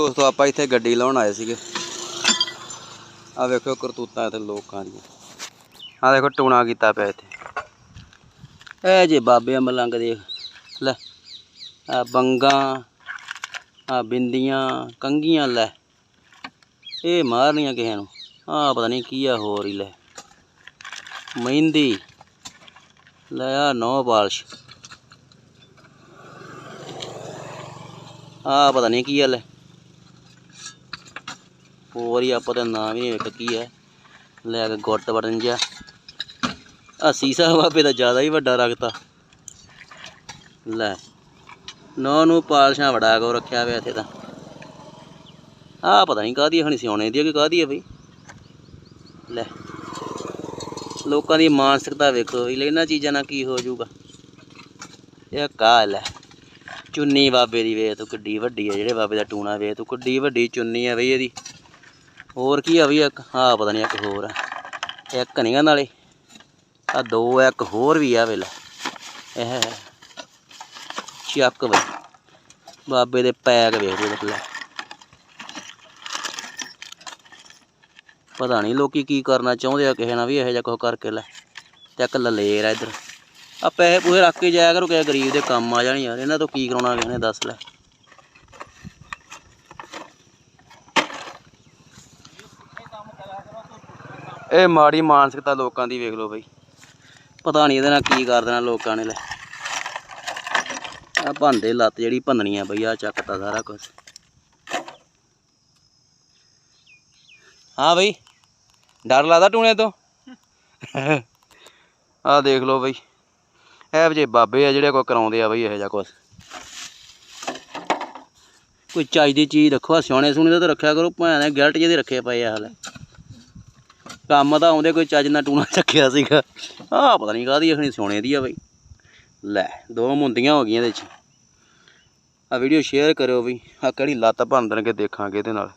ਦੋਸਤੋ, ਆਪਾਂ ਇੱਥੇ ਗੱਡੀ ਲਾਉਣ ਆਏ ਸੀਗੇ। ਆ ਵੇਖੋ ਕਰਤੂਤਾਂ ਇੱਥੇ ਲੋਕਾਂ ਦੀਆਂ। ਆ ਦੇਖੋ ਟੂਣਾ ਕੀਤਾ ਪਿਆ ਇੱਥੇ। ਇਹ ਜੇ ਬਾਬੇ ਮਲੰਗ ਦੇਖ ਲੈ ਆ ਬੰਗਾ ਆ ਬਿੰਦੀਆਂ ਕੰਗੀਆਂ ਲੈ। ਇਹ ਮਾਰਨੀਆਂ ਕਿਸੇ ਨੂੰ। ਆ ਪਤਾ ਨਹੀਂ ਕੀ ਆ ਹੋਰ ਹੀ, ਲੈ। ਮਹਿੰਦੀ। ਲੈ ਆ ਨੋ ਪਾਲਸ਼। ਆ ਪਤਾ ਨਹੀਂ ਕੀ ਆ, ਲੈ। ਹੋਰ ਹੀ ਆਪਾਂ ਤਾਂ ਨਾਮ ਵੀ ਨਹੀਂ ਵੇਖ ਕੀ ਹੈ? ਲੈ ਕੇ ਗੁੱਟ ਵੜਨ ਜਿਆ ਆ ਸੀਸਾ ਬਾਬੇ ਦਾ ਜ਼ਿਆਦਾ ਹੀ ਵੱਡਾ ਰੱਖਤਾ ਲੈ, ਨੌ ਨੂੰ ਪਾਲਸ਼ਾਂ ਵੜਾ ਕੇ ਰੱਖਿਆ ਹੋਇਆ ਇੱਥੇ ਤਾਂ। ਆ ਪਤਾ ਨਹੀਂ ਕਾਹਦੀ ਹਣੀ ਸਿਉਣੇ ਦੀ ਕਿ ਕਾਹਦੀ ਹੈ ਬਈ? ਲੈ, ਲੋਕਾਂ ਦੀ ਮਾਨਸਿਕਤਾ ਵੇਖੋ ਵੀ ਇਹਨਾਂ ਚੀਜ਼ਾਂ ਨਾਲ ਕੀ ਹੋ ਜਾਊਗਾ। ਇਹ ਕਾ ਲੈ ਚੁੰਨੀ ਬਾਬੇ ਦੀ ਵੇ, ਤੂੰ ਕਿੱਡੀ ਵੱਡੀ ਹੈ ਜਿਹੜੇ ਬਾਬੇ ਦਾ ਟੂਣਾ ਵੇ, ਤੂੰ ਕਿੱਡੀ ਵੱਡੀ ਚੁੰਨੀ ਹੈ ਬਈ ਇਹਦੀ। ਹੋਰ ਕੀ ਆ ਵੀ ਇੱਕ? ਹਾਂ ਪਤਾ ਨਹੀਂ ਇੱਕ ਹੋਰ ਆ। ਇੱਕ ਨਹੀਂ ਗਾ ਨਾਲੇ। ਆ ਦੋ ਆ, ਇੱਕ ਹੋਰ ਵੀ ਆ ਵੇਲ ਇਹ ਚੱਕ ਬਈ। ਬਾਬੇ ਦੇ ਪੈਕ ਵੇਖ ਲਓ ਲੈ ਪਤਾ ਨਹੀਂ ਲੋਕੀ ਕੀ ਕਰਨਾ ਚਾਹੁੰਦੇ ਆ ਕਿਸੇ ਨਾਲ ਵੀ ਇਹੋ ਜਿਹਾ ਕੁਝ ਕਰਕੇ ਲੈ। ਚੱਕ ਲਲੇਰ ਆ ਇੱਧਰ। ਆ ਪੈਸੇ ਪੂਸੇ ਰੱਖ ਕੇ ਜਾਇਆ ਕਰੋ ਕਿਸੇ ਗਰੀਬ ਦੇ ਕੰਮ ਆ ਜਾਣ ਯਾਰ ਇਹਨਾਂ ਤੋਂ ਕੀ ਕਰਾਉਣਾ ਕਿਸੇ ਨੇ ਦੱਸ ਲੈ। ਇਹ ਮਾੜੀ ਮਾਨਸਿਕਤਾ ਲੋਕਾਂ ਦੀ ਵੇਖ ਲਓ ਬਈ। ਪਤਾ ਨਹੀਂ ਇਹਦੇ ਨਾਲ ਕੀ ਕਰ ਦੇਣਾ ਲੋਕਾਂ ਨੇ ਲੈ। ਆ ਭੰਦੇ ਲੱਤ ਜਿਹੜੀ ਭੰਨਣੀ ਆ ਬਈ ਆ ਚੱਕਤਾ ਸਾਰਾ ਕੁਝ ਹਾਂ ਬਈ, ਡਰ ਲੱਗਦਾ ਟੂਣੇ ਤੋਂ? ਆ ਦੇਖ ਲਓ ਬਈ। ਇਹ ਜੇ ਬਾਬੇ ਆ ਜਿਹੜੇ ਕੋਈ ਕਰਾਉਂਦੇ ਆ ਬਈ ਇਹੋ ਜਿਹਾ ਕੁਝ ਕੋਈ ਚਾਹੀਦੀ ਚੀਜ਼ ਰੱਖੋ, ਆਹ ਸਿਆਣੇ ਸੁਣੇ ਦਾ ਤਾਂ ਰੱਖਿਆ ਕਰੋ ਭਾਂ ਦੇ ਗਿਲਟ ਜਿਹੇ ਦੇ ਰੱਖੇ ਪਏ ਆ ਹਲੇ। ਕੰਮ ਤਾਂ ਆਉਂਦੇ ਕੋਈ ਚੱਜ ਨਾਲ ਟੂਣਾ ਚੱਕਿਆ ਸੀਗਾ। ਆਹ ਪਤਾ ਨਹੀਂ ਕਾਹਦੀ ਅਖਣੀ ਸੋਨੇ ਦੀ ਆ ਬਈ। ਲੈ, ਦੋ ਮੁੰਦੀਆਂ ਹੋ ਗਈਆਂ ਇਹਦੇ ਚ। ਆ ਵੀਡੀਓ ਸ਼ੇਅਰ ਕਰਿਓ ਬਈ ਆ ਕਿਹੜੀ ਲੱਤ ਭੰਨ ਦੇਣਗੇ ਦੇਖਾਂਗੇ ਇਹਦੇ ਨਾਲ।